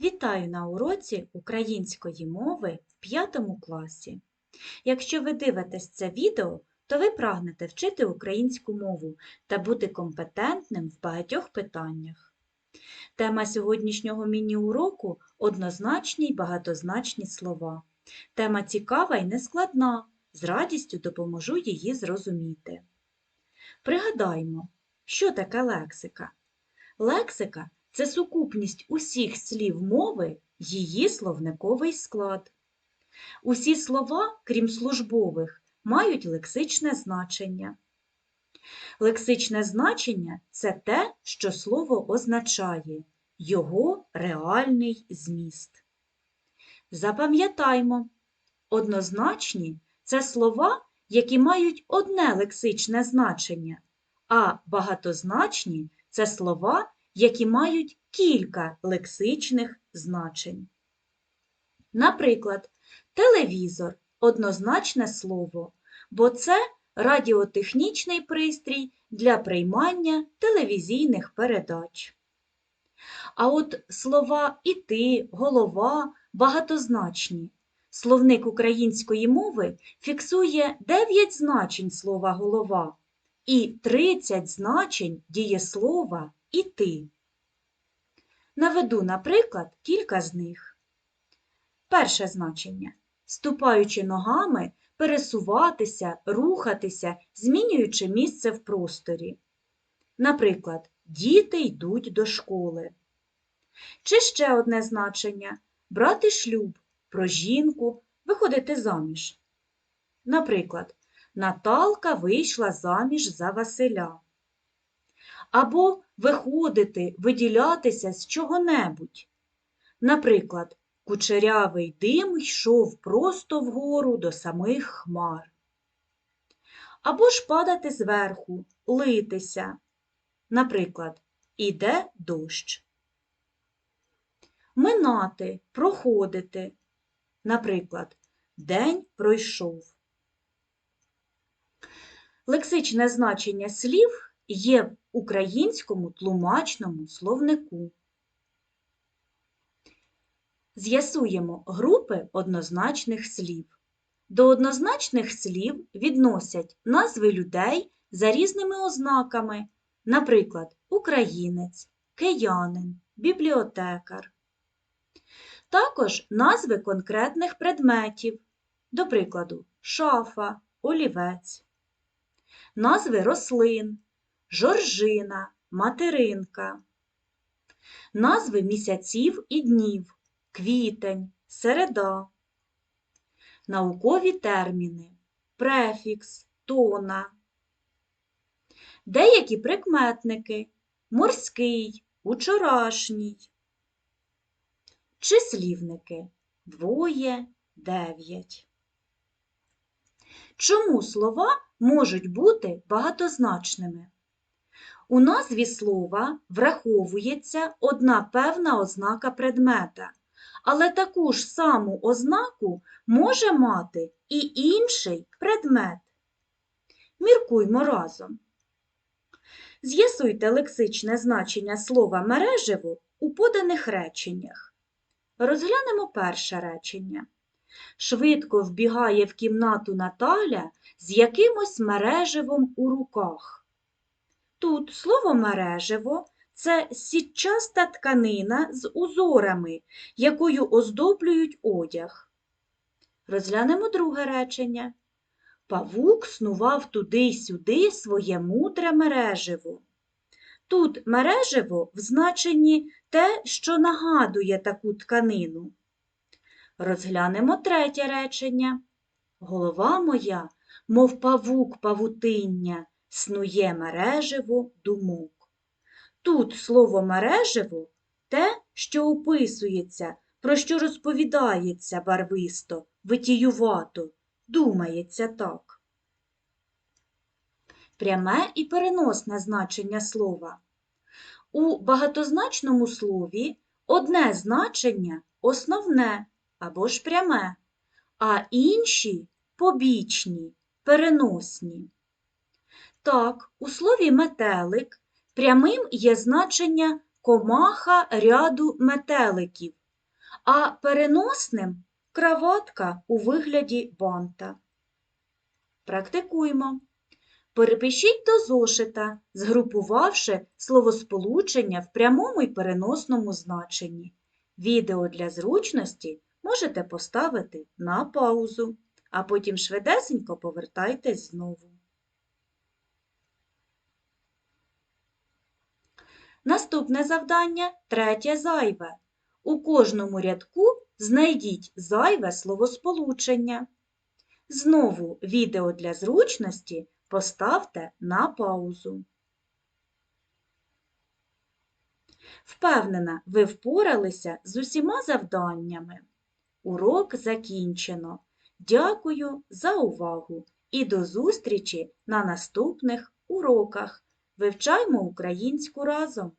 Вітаю на уроці української мови в 5 класі. Якщо ви дивитесь це відео, то ви прагнете вчити українську мову та бути компетентним в багатьох питаннях. Тема сьогоднішнього міні-уроку однозначні й багатозначні слова. Тема цікава й нескладна, з радістю допоможу її зрозуміти. Пригадаймо, що таке лексика. Лексика це сукупність усіх слів мови, її словниковий склад. Усі слова, крім службових, мають лексичне значення. Лексичне значення це те, що слово означає, його реальний зміст. Запам'ятаймо, однозначні це слова, які мають одне лексичне значення, а багатозначні це слова, які мають кілька лексичних значень. Наприклад, телевізор однозначне слово, бо це радіотехнічний пристрій для приймання телевізійних передач. А от слова іти, голова багатозначні. Словник української мови фіксує 9 значень слова голова і 30 значень дієслова іти. Наведу, наприклад, кілька з них. Перше значення. Ступаючи ногами, пересуватися, рухатися, змінюючи місце в просторі. Наприклад, діти йдуть до школи. Чи ще одне значення брати шлюб, про жінку, виходити заміж. Наприклад, Наталка вийшла заміж за Василя. Або виходити, виділятися з чого-небудь. Наприклад, кучерявий дим йшов просто вгору до самих хмар. Або ж падати зверху, литися. Наприклад, іде дощ. Минати, проходити. Наприклад, день пройшов. Лексичне значення слів є в українському тлумачному словнику. З'ясуємо групи однозначних слів. До однозначних слів відносять назви людей за різними ознаками, наприклад, українець, киянин, бібліотекар. Також назви конкретних предметів, до прикладу, шафа, олівець, назви рослин, жоржина, материнка, назви місяців і днів, квітень, середа, наукові терміни, префікс, тона, деякі прикметники, морський, учорашній, числівники двоє, дев'ять. Чому слова можуть бути багатозначними? У назві слова враховується одна певна ознака предмета, але таку ж саму ознаку може мати і інший предмет. Міркуймо разом. З'ясуйте лексичне значення слова мережево у поданих реченнях. Розглянемо перше речення. Швидко вбігає в кімнату Наталя з якимось мереживом у руках. Тут слово мережево це сітчаста тканина з узорами, якою оздоблюють одяг. Розглянемо друге речення. Павук снував туди й сюди своє мудре мереживо. Тут мереживо в значенні те, що нагадує таку тканину. Розглянемо третє речення. Голова моя, мов павук павутиння, снує мереживо думок. Тут слово мереживо те, що описується, про що розповідається барвисто, витіювато, думається так. Пряме і переносне значення слова. У багатозначному слові одне значення основне або ж пряме, а інші побічні, переносні. Так, у слові метелик прямим є значення комаха ряду метеликів, а переносним краватка у вигляді банта. Практикуємо. Перепишіть до зошита, згрупувавши словосполучення в прямому і переносному значенні. Відео для зручності можете поставити на паузу, а потім швидесенько повертайтесь знову. Наступне завдання третє зайве. У кожному рядку знайдіть зайве словосполучення. Знову відео для зручності поставте на паузу. Впевнена, ви впоралися з усіма завданнями. Урок закінчено. Дякую за увагу і до зустрічі на наступних уроках. Вивчаймо українську разом!